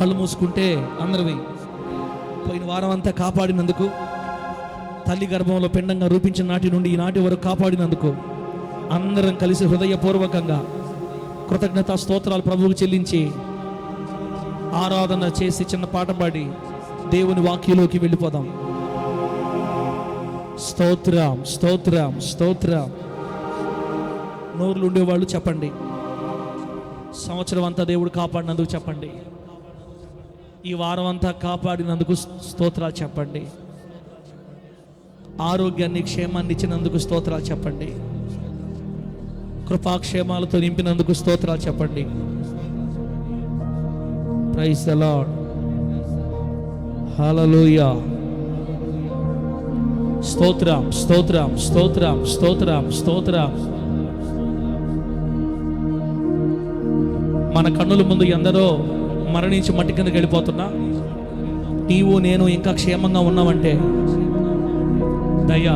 కళ్ళు మూసుకుంటే అందరివి పోయిన వారం అంతా కాపాడినందుకు తల్లి గర్భంలో పిండంగా రూపించిన నాటి నుండి ఈనాటి వరకు కాపాడినందుకు అందరం కలిసి హృదయపూర్వకంగా కృతజ్ఞత స్తోత్రాలు ప్రభువుకు చెల్లించి ఆరాధన చేసి చిన్న పాట పాడి దేవుని వాక్యలోకి వెళ్ళిపోదాం. స్తోత్రం స్తోత్రం స్తోత్రం. నోరులు ఉండేవాళ్ళు చెప్పండి. సంవత్సరం అంతా దేవుడు కాపాడినందుకు చెప్పండి. ఈ వారం అంతా కాపాడినందుకు స్తోత్రాలు చెప్పండి. ఆరోగ్యాన్ని క్షేమాన్ని ఇచ్చినందుకు స్తోత్రాలు చెప్పండి. కృపాక్షేమాలతో నింపినందుకు స్తోత్రాలు చెప్పండి. ప్రైస్ అలాడ్ లార్డ్ స్తోత్రం స్తోత్రం స్తోత్రం స్తోత్రం స్తోత్రం మన కన్నుల ముందు ఎందరో మరణించి మట్టి కిందకి వెళ్ళిపోతున్నా? నీవు నేను ఇంకా క్షేమంగా ఉన్నామంటే దయ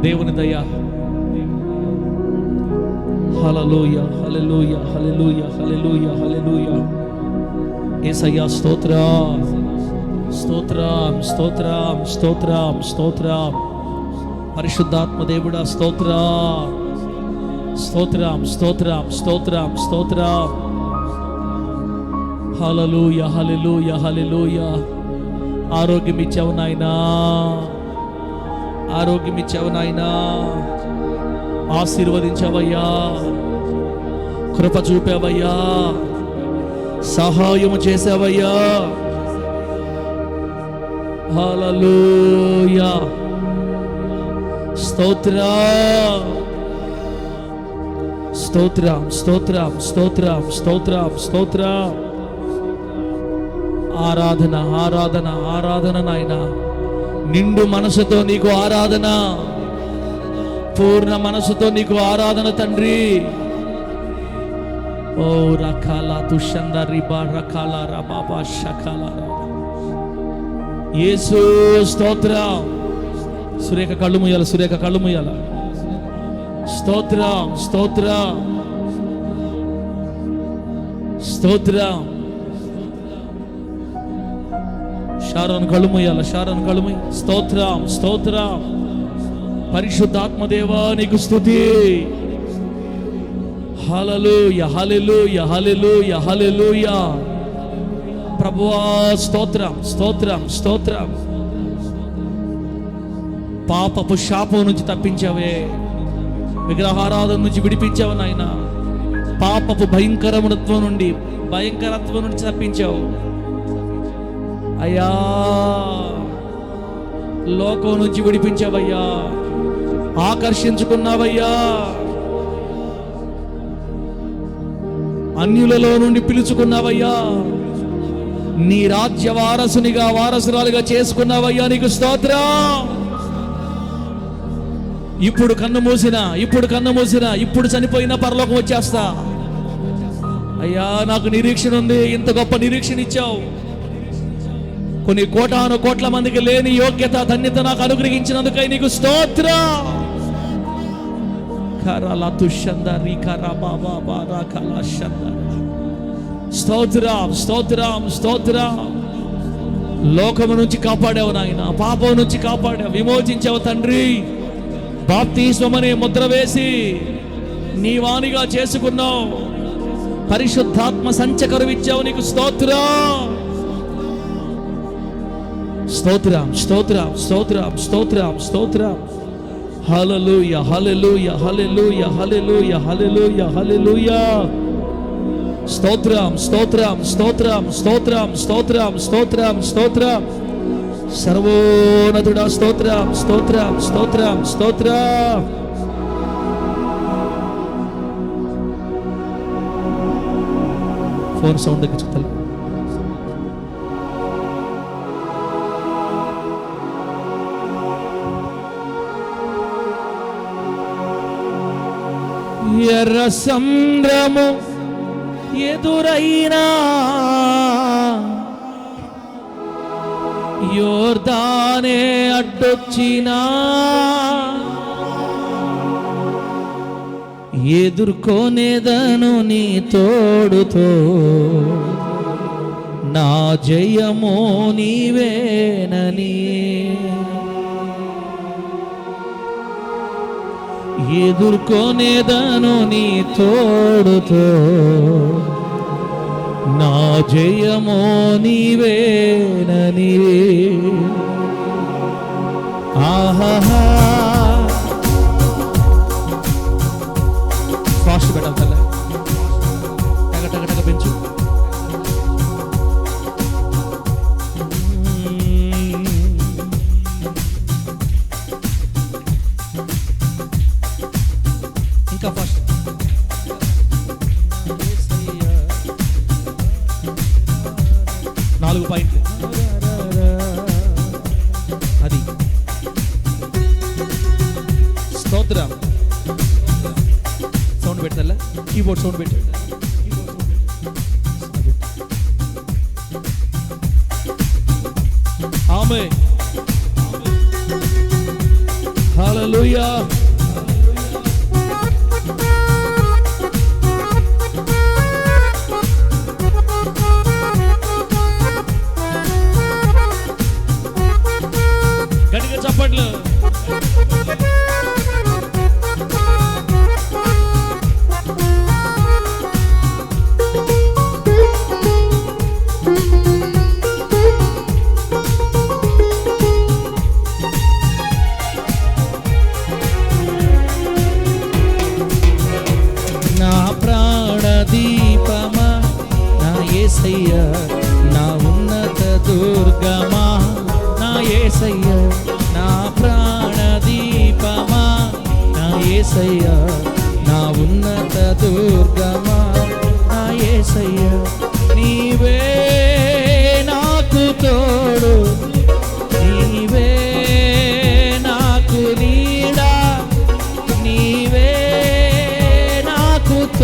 దేవుని దయ. హలలోయ హలలోయ హలలోయ హలలోయ హలలోయ ఏసయ్యా స్తోత్ర స్తోత్రం స్తోత్రం స్తోత్రం స్తోత్రం. పరిశుద్ధాత్మ దేవుడా స్తోత్రం. స్తోత్రం స్తోత్రం స్తోత్రం స్తోత్రం. హలలుయ హలలుయ హలలుయ ఆరోగ్యం ఇచ్చావు నాయనా. ఆరోగ్యం ఇచ్చావు నాయనా. ఆశీర్వదించావయ్యా. కృప చూపావయ్యా సహాయము చేసావయ్యా హల్లెలూయా స్తోత్ర. స్తోత్రం స్తోత్రం స్తోత్రం స్తోత్రం స్తోత్రం. ఆరాధన ఆరాధన ఆరాధన నాయన. నిండు మనసుతో నీకు ఆరాధన. పూర్ణ మనసుతో నీకు ఆరాధన తండ్రి. ఓ రకాల తుషంద రిబా రకాల రబాబా షకాల. యేసు స్తోత్ర. సురేఖ కళ్ళు ముయ్యాల సురేఖ కళ్ళు ముయ్యాల స్తోత్ర స్తోత్ర. స్తోత్రం. షారాను కళ్ళుమయ్యాల షారాను కళ్ళుమయ్య స్తోత్రం స్తోత్రం. పరిశుద్ధాత్మదేవా నీకు స్థుతి. హలలు యహలెలు యహలెలు హలలుయ ప్రభువా స్తోత్రం స్తోత్రం స్తోత్రం. పాపపు శాపం నుంచి తప్పించావే. విగ్రహారాధన నుంచి విడిపించావు నాయన. పాపపు భయంకరమునత్వం నుండి భయంకరత్వం నుంచి తప్పించావు. అయ్యా లోకం నుంచి విడిపించావయ్యా. ఆకర్షించుకున్నావయ్యా. అన్యులలో నుండి పిలుచుకున్నావయ్యా. నీ రాజ్య వారసునిగా వారసురాలుగా చేసుకున్నావయ్యా నీకు స్తోత్రం. ఇప్పుడు కన్ను మూసిన ఇప్పుడు కన్ను మూసిన ఇప్పుడు చనిపోయినా పరలోకం వచ్చేస్తా. అయ్యా నాకు నిరీక్షణ ఉంది ఇంత గొప్ప నిరీక్షణ ఇచ్చావు. కొన్ని కోటాను కోట్ల మందికి లేని యోగ్యత ధన్యత నాకు అనుగ్రహించినందుకై నీకు స్తోత్ర. స్తోత్రం స్తోత్రం స్తోత్రం. లోకము నుంచి కాపాడావు నాయన పాపం నుంచి కాపాడావు విమోచించావు తండ్రి. బాప్తీస్వమనే ముద్ర వేసి నీ వాణిగా చేసుకున్నావు. పరిశుద్ధాత్మ సంచకరువిచ్చావు నీకు స్తోత్రం. స్తోత్రం స్తోత్రం స్తోత్రం స్తోత్రం స్తోత్రం హలలుయ హలలుయ హలలుయ హలలుయ హలలుయ హలలుయ స్తోత్రం స్తోత్రం స్తోత్రం స్తోత్రం స్తోత్రం స్తోత్రం స్తోత్రం సర్వోన్నతుడా స్తోత్రం స్తోత్రం స్తోత్రం స్తోత్రం ఫోన్ సౌండ్ దగ్గర ఎర్ర సంద్రము ఎదురైనా యోర్దానే అడ్డొచ్చినా ఎదుర్కొనేదను నీ తోడుతో నా జయమో నీవేనని. ఎదుర్కొనేదను నీ తోడుతో. నా జయమో నీవేనని. ఆహా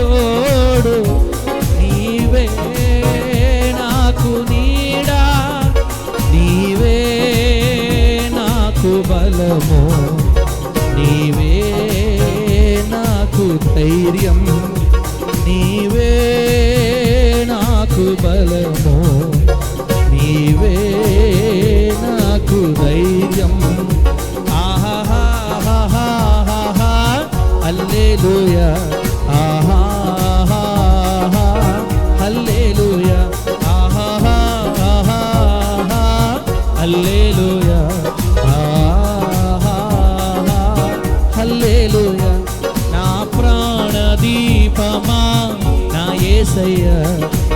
తోడు నీవే నాకు నీడా నీవే నాకు బలము నీవే నాకు ధైర్యం ఏసయ్యా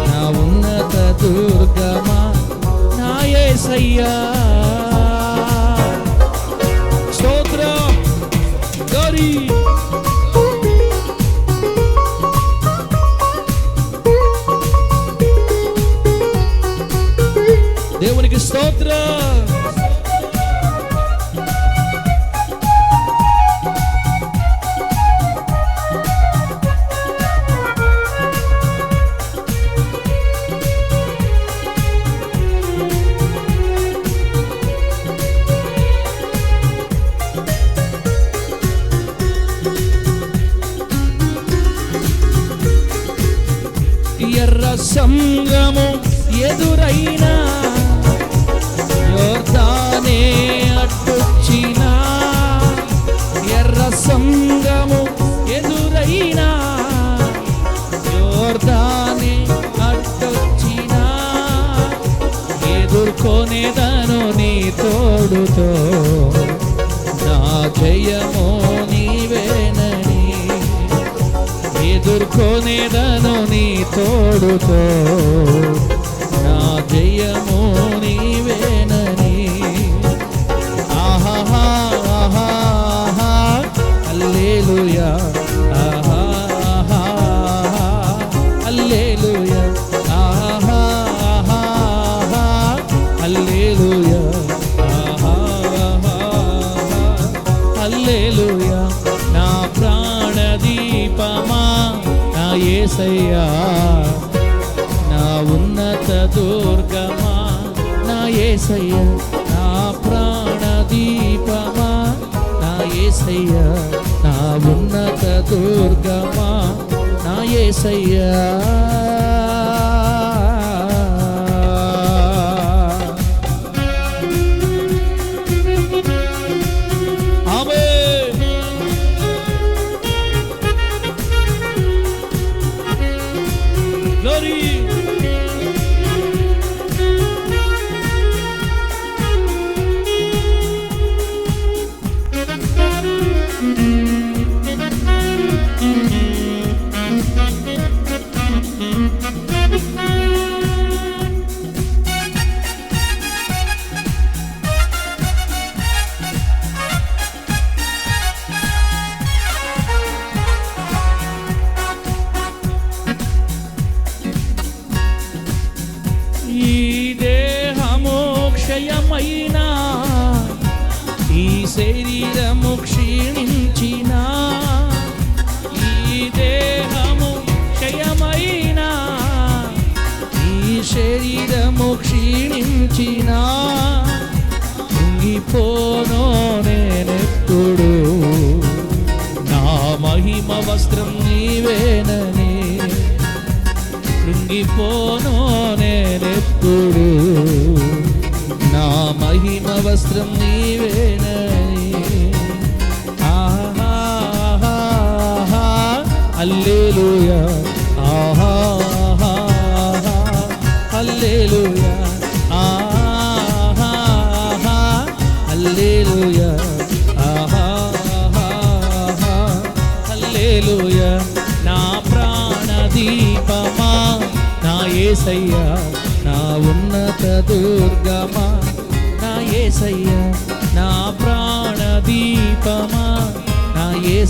నా ఉన్నత దుర్గమా? నా ఏసయ్యా. సంగము ఎదురైనా యోర్దానే అడ్డొచ్చినా ఎర్ర సంగము ఎదురైనా యోర్దానే అడ్డొచ్చినా ఎదుర్కొనేదను నీ తోడుతో. నా జయమో నీవే ఎదుర్కొనేదను నీ తోడుతో. నా జయము నీవేనని. ఆహా ఆహా అల్లేలుయా నా నా ఉన్నత దుర్గమా? నా యేసయ్యా నా ప్రాణ దీపమా నా యేసయ్యా నా ఉన్నత దుర్గమా? నా ఏసయ్యా.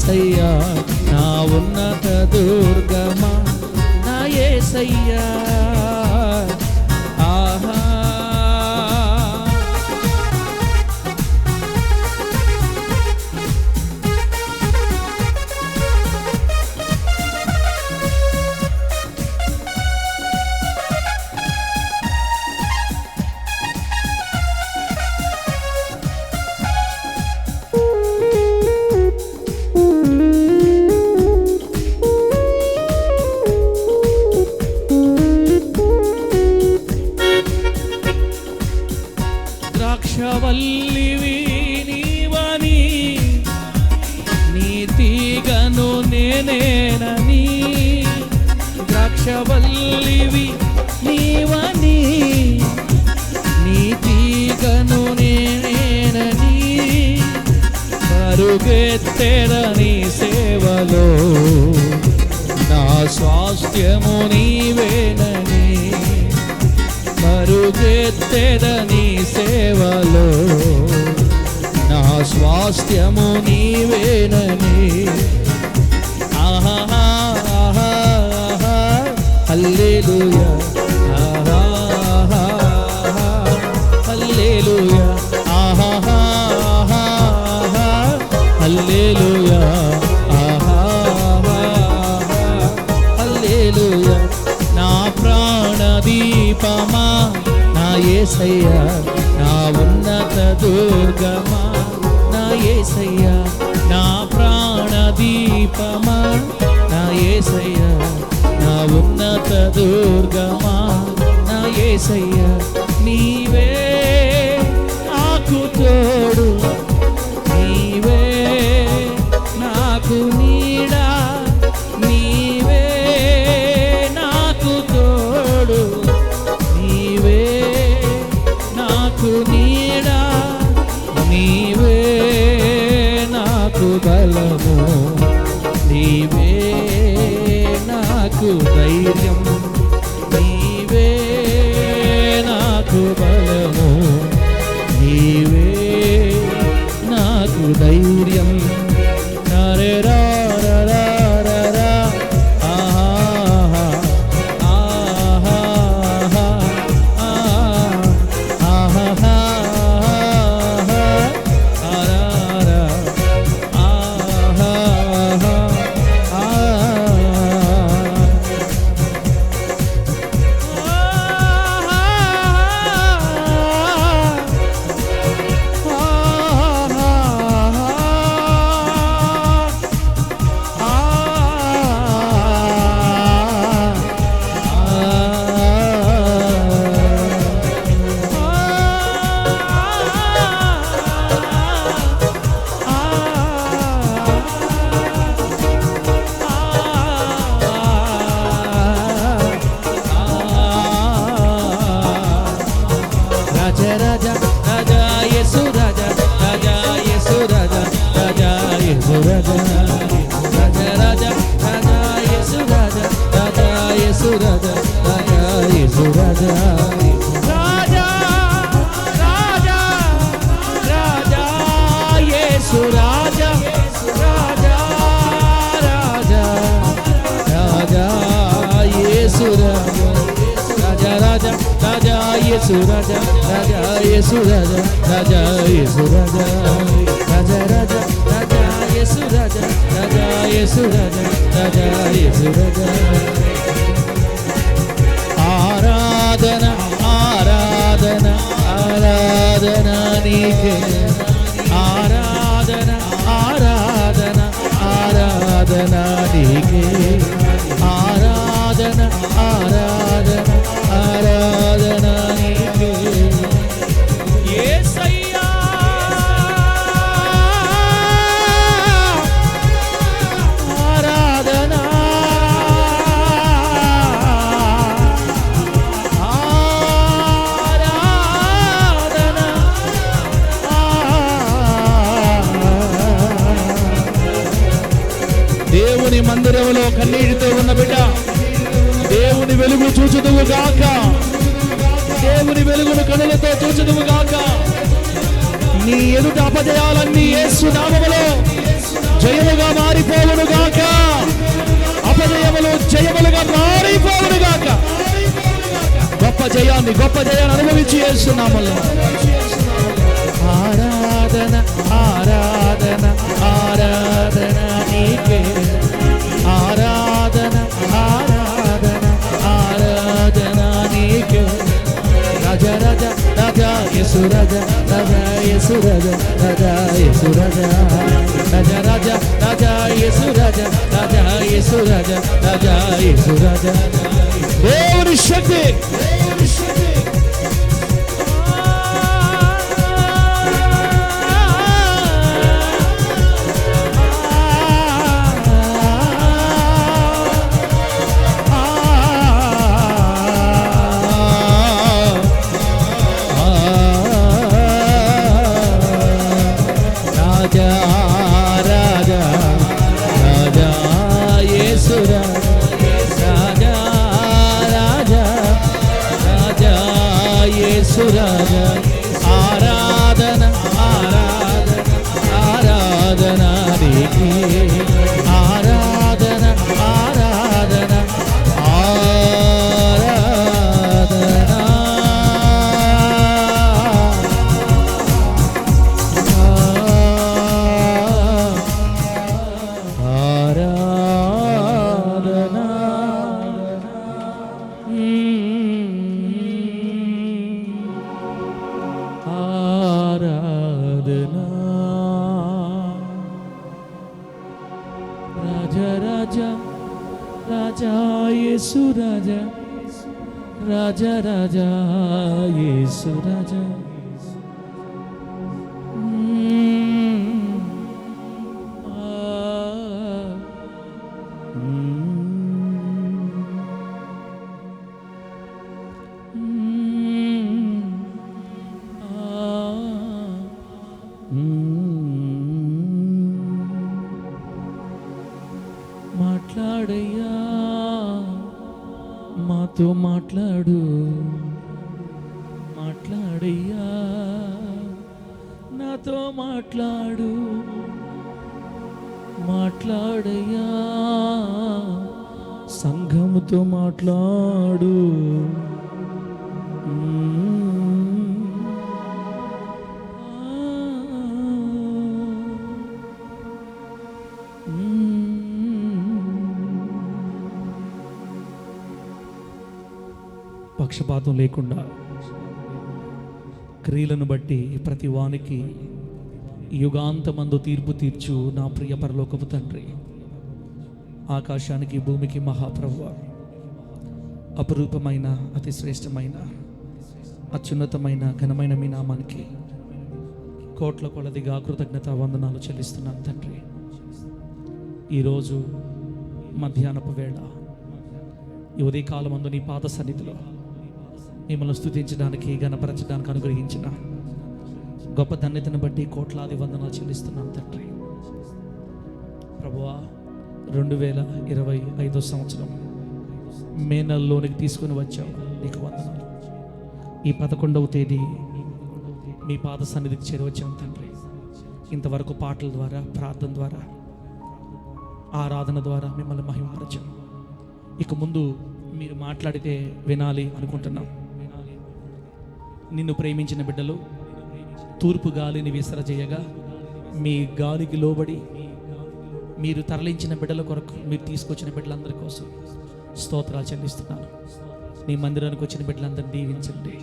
ఏసయ్యా నా ఉన్నత దుర్గమా? నా ఏసయ్యా ఆశవల్లివి నీవని నీ నేనని నేనేనని మరుగెత్తెడని సేవలో నా స్వాస్థ్యము నీవేనని మరుగెత్తెడని సేవలో నా స్వాస్థ్యము నీవేనని. హల్లెలూయా ఆహా హల్లెలూయా ఆహా హల్లెలూయా ఆహా హల్లెలూయా. నా ప్రాణ దీపమా నా యేసయ్యా నా ఉన్నత దుర్గమా నా యేసయ్యా నా ప్రాణ దీపమా నా యేసయ్యా ఉన్నత దుర్గమా? నా ఏసయ్య నీవే Daí రాజా రాజా యేసు రాజా రాజా యేసు రాజా ఆరాధన ఆరాధన ఆరాధన నీకే. ఆరాధన ఆరాధన ఆరాధన నీకే. ఆరాధన ఆరాధన ఆరాధన మందిరంలో కన్నీటితో ఉన్న బిడ్డ. దేవుని వెలుగు చూచుదువు గాక. దేవుని వెలుగును కనులతో చూచుదువు గాక. నీ ఎదుట అపజయాలన్నీ యేసు నామములో జయముగా మారిపోవును గాక. అపజయములు జయములుగా మారిపోవును గాక. గొప్ప జయాన్ని గొప్ప జయాన్ని అనుభవించి యేసు ఆరాధన ఆరాధన ఆరాధన నీకే. ఆరాధన ఆరాధన ఆరాధన నీకే రాజా రాజా రాజా యేసు రాజా రాజా యేసు రాజా రాజా యేసు రాజా రాజా రాజా రాజా యేసు రాజా రాజా యేసు రాజా రాజా యేసు రాజా దేవుని శక్తి Mm. పక్షపాతం లేకుండా క్రియలను బట్టి ప్రతి వానికి యుగాంతమందు తీర్పు తీర్చు నా ప్రియ పరలోకపు తండ్రి. ఆకాశానికి భూమికి మహాప్రభు. అపురూపమైన అతి శ్రేష్టమైన అత్యున్నతమైన ఘనమైన మీ నామానికి కోట్ల కొలదిగా కృతజ్ఞత వందనాలు చెల్లిస్తున్నాను తండ్రి. ఈరోజు మధ్యాహ్నపు వేళ. ఈ ఉదయకాలం అందు నీ పాద సన్నిధిలో మిమ్మల్ని స్థుతించడానికి గణపరచడానికి అనుగ్రహించిన గొప్ప ధన్యతను బట్టి కోట్లాది వందనాలు చెల్లిస్తున్నాను తండ్రి. ప్రభువా రెండు వేల ఇరవై ఐదో సంవత్సరం మే నెలలోనికి తీసుకుని వచ్చావు నీకు వందనాలు. ఈ పదకొండవ తేదీ మీ పాద సన్నిధికి చేరవచ్చాం తండ్రి. ఇంతవరకు పాటల ద్వారా ప్రార్థన ద్వారా ఆరాధన ద్వారా మిమ్మల్ని మహిమపరచాం. ఇక ముందు మీరు మాట్లాడితే వినాలి అనుకుంటున్నాం. నిన్ను ప్రేమించిన బిడ్డలు తూర్పు గాలిని విసరజేయగా మీ గాలికి లోబడి మీరు తరలించిన బిడ్డల కొరకు మీరు తీసుకొచ్చిన బిడ్డలందరి కోసం స్తోత్రాలు చెల్లిస్తున్నాను. నీ మందిరానికి వచ్చిన బిడ్డలందరినీ దీవించండి.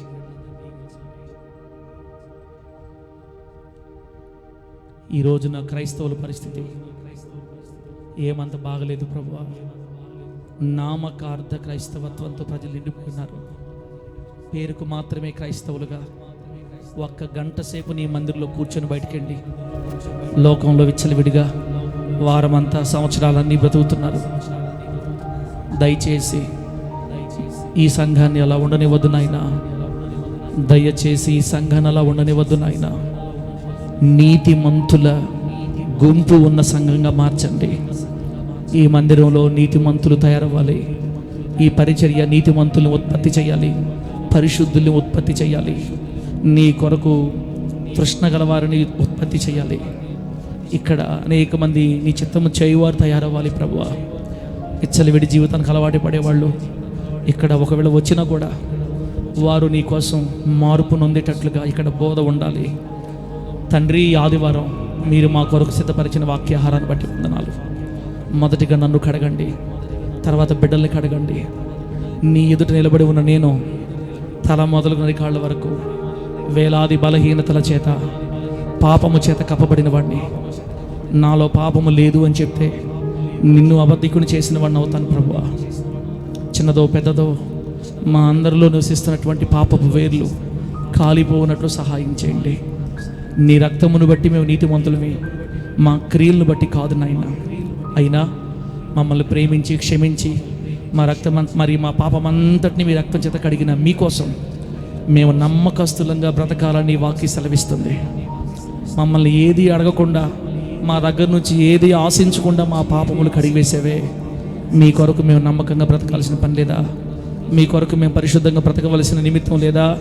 ఈ రోజున క్రైస్తవుల పరిస్థితి ఏమంత బాగలేదు ప్రభు. నామకార్థ క్రైస్తవత్వంతో ప్రజలు నిండిపోయినారు. పేరుకు మాత్రమే క్రైస్తవులుగా. ఒక్క గంట సేపు నీ మందిరంలో కూర్చొని బయటకెళ్ళి. లోకంలో విచ్చలవిడిగా వారమంతా సంవత్సరాలన్నీ బ్రతుకుతున్నారు. దయచేసి ఈ సంఘాన్ని అలా ఉండనివ్వద్దు నాయన. దయచేసి ఈ సంఘాన్ని అలా ఉండనివ్వద్దు నాయన. నీతిమంతుల గుంపు ఉన్న సంఘంగా మార్చండి. ఈ మందిరంలో నీతిమంతులు తయారవ్వాలి. ఈ పరిచర్య నీతిమంతులను ఉత్పత్తి చేయాలి. పరిశుద్ధుల్ని ఉత్పత్తి చేయాలి. నీ కొరకు తృష్ణ గలవారిని ఉత్పత్తి చేయాలి. ఇక్కడ అనేక మంది నీ చిత్తము చేయువారు తయారవ్వాలి ప్రభువా. విచ్చలవిడి జీవితానికి అలవాటు పడేవాళ్ళు ఇక్కడ ఒకవేళ వచ్చినా కూడా వారు నీ కోసం మార్పు నొందేటట్లుగా ఇక్కడ బోధ ఉండాలి. తండ్రి ఆదివారం మీరు మా కొరకు సిద్ధపరిచిన వాక్యాహారాన్ని బట్టి వందనాలు. మొదటిగా నన్ను కడగండి తర్వాత బిడ్డల్ని కడగండి. నీ ఎదుట నిలబడి ఉన్న నేను తల మొదలుగుని కాళ్ళ వరకు వేలాది బలహీనతల చేత పాపము చేత కప్పబడిన వాడిని నాలో పాపము లేదు అని చెప్తే నిన్ను అబద్ధికుని చేసిన వాడిని అవుతాను ప్రభు చిన్నదో పెద్దదో మా అందరిలో నివసిస్తున్నటువంటి పాపపు వేర్లు కాలిపోనట్లు సహాయం చేయండి. నీ రక్తమును బట్టి మేము నీతిమంతులమే. మా క్రియలను బట్టి కాదు నాయన. అయినా మమ్మల్ని ప్రేమించి క్షమించి మా రక్తం మరి మా పాపమంతటిని మీ రక్తం చేత కడిగిన మీకోసం మేము నమ్మకస్తులంగా బ్రతకాలని వాక్య సెలవిస్తుంది. మమ్మల్ని ఏది అడగకుండా మా దగ్గర నుంచి ఏది ఆశించకుండా మా పాపములు కడిగివేసేవే. మీ కొరకు మేము నమ్మకంగా బ్రతకాల్సిన పని లేదా? మీ కొరకు మేము పరిశుద్ధంగా బ్రతకవలసిన నిమిత్తం లేదా?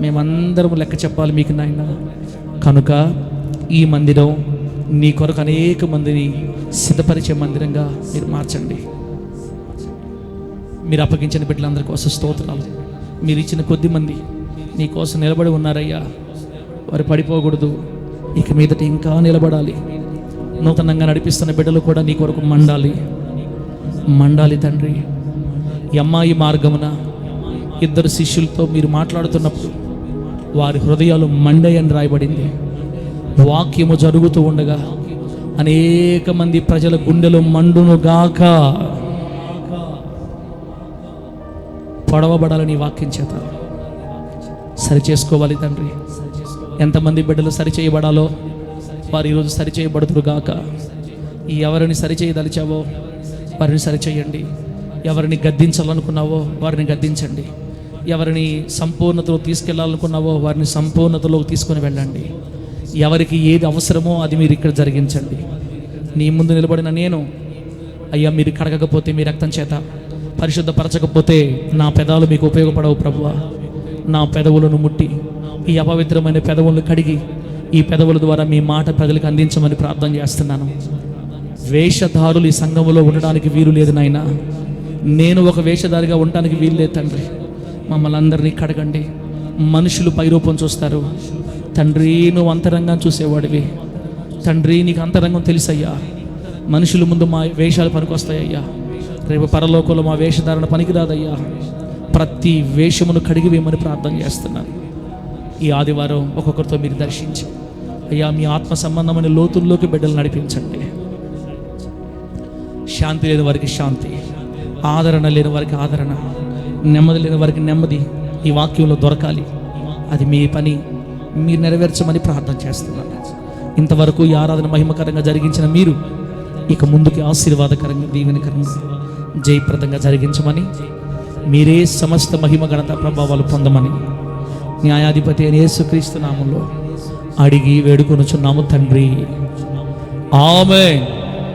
మేమందరం లెక్క చెప్పాలి మీకు నాయన. కనుక ఈ మందిరం నీ కొరకు అనేక మందిని సిద్ధపరిచే మందిరంగా మీరు మార్చండి. మీరు అప్పగించిన బిడ్డలందరి కోసం స్తోత్రాలు. మీరు ఇచ్చిన కొద్ది మంది నీ కోసం నిలబడి ఉన్నారయ్యా. వారు పడిపోకూడదు. ఇక మీదట ఇంకా నిలబడాలి. నూతనంగా నడిపిస్తున్న బిడ్డలు కూడా నీ కొరకు మండాలి. మండాలి తండ్రి. ఈ అమ్మాయి మార్గమున ఇద్దరు శిష్యులతో మీరు మాట్లాడుతున్నప్పుడు వారి హృదయాలు మండయని రాయబడింది. వాక్యము జరుగుతూ ఉండగా అనేక మంది ప్రజల గుండెలు మండును పొడవబడాలని వాక్యం చేత సరి చేసుకోవాలి తండ్రి. ఎంతమంది బిడ్డలు సరి చేయబడాలో వారు ఈరోజు సరి గాక. ఈ ఎవరిని సరి చేయదలిచావో వారిని సరిచేయండి. ఎవరిని గద్దించాలనుకున్నావో వారిని గద్దించండి. ఎవరిని సంపూర్ణతలో తీసుకెళ్ళాలనుకున్నావో వారిని సంపూర్ణతలోకి తీసుకొని వెళ్ళండి. ఎవరికి ఏది అవసరమో అది మీరు ఇక్కడ జరిగించండి. నీ ముందు నిలబడిన నేను అయ్యా మీరు కడగకపోతే మీ రక్తం చేత పరిశుద్ధపరచకపోతే నా పెదాలు మీకు ఉపయోగపడవు ప్రభువ. నా పెదవులను ముట్టి ఈ అపవిత్రమైన పెదవులను కడిగి ఈ పెదవుల ద్వారా మీ మాట ప్రజలకు అందించమని ప్రార్థన చేస్తున్నాను. వేషధారులు ఈ సంఘంలో ఉండడానికి వీలు లేదు నాయన. నేను ఒక వేషధారిగా ఉండడానికి వీలు లేదు తండ్రి. మమ్మల్ని అందరినీ కడగండి. మనుషులు పైరూపం చూస్తారు. తండ్రి నువ్వు అంతరంగం చూసేవాడివి. తండ్రి నీకు అంతరంగం తెలుసయ్యా. మనుషుల ముందు మా వేషాలు పనికొస్తాయ్యా రేపు పరలోకంలో మా వేషధారణ పనికిరాదయ్యా. ప్రతి వేషమును కడిగి వేయమని ప్రార్థన చేస్తున్నాను. ఈ ఆదివారం ఒక్కొక్కరితో మీరు దర్శించి అయ్యా మీ ఆత్మ సంబంధమైన లోతుల్లోకి బిడ్డలు నడిపించండి. శాంతి లేని వారికి శాంతి ఆదరణ లేని వారికి ఆదరణ నెమ్మది లేని వారికి నెమ్మది ఈ వాక్యంలో దొరకాలి. అది మీ పని మీరు నెరవేర్చమని ప్రార్థన చేస్తున్నాను. ఇంతవరకు ఈ ఆరాధన మహిమకరంగా జరిగించిన మీరు ఇక ముందుకి ఆశీర్వాదకరంగా దీవెనకరంగా జయప్రదంగా జరిగించమని మీరే సమస్త మహిమ ఘనత ప్రభావాలు పొందమని న్యాయాధిపతి అయిన యేసుక్రీస్తు నామంలో అడిగి వేడుకొనుచున్నాము తండ్రి. ఆమె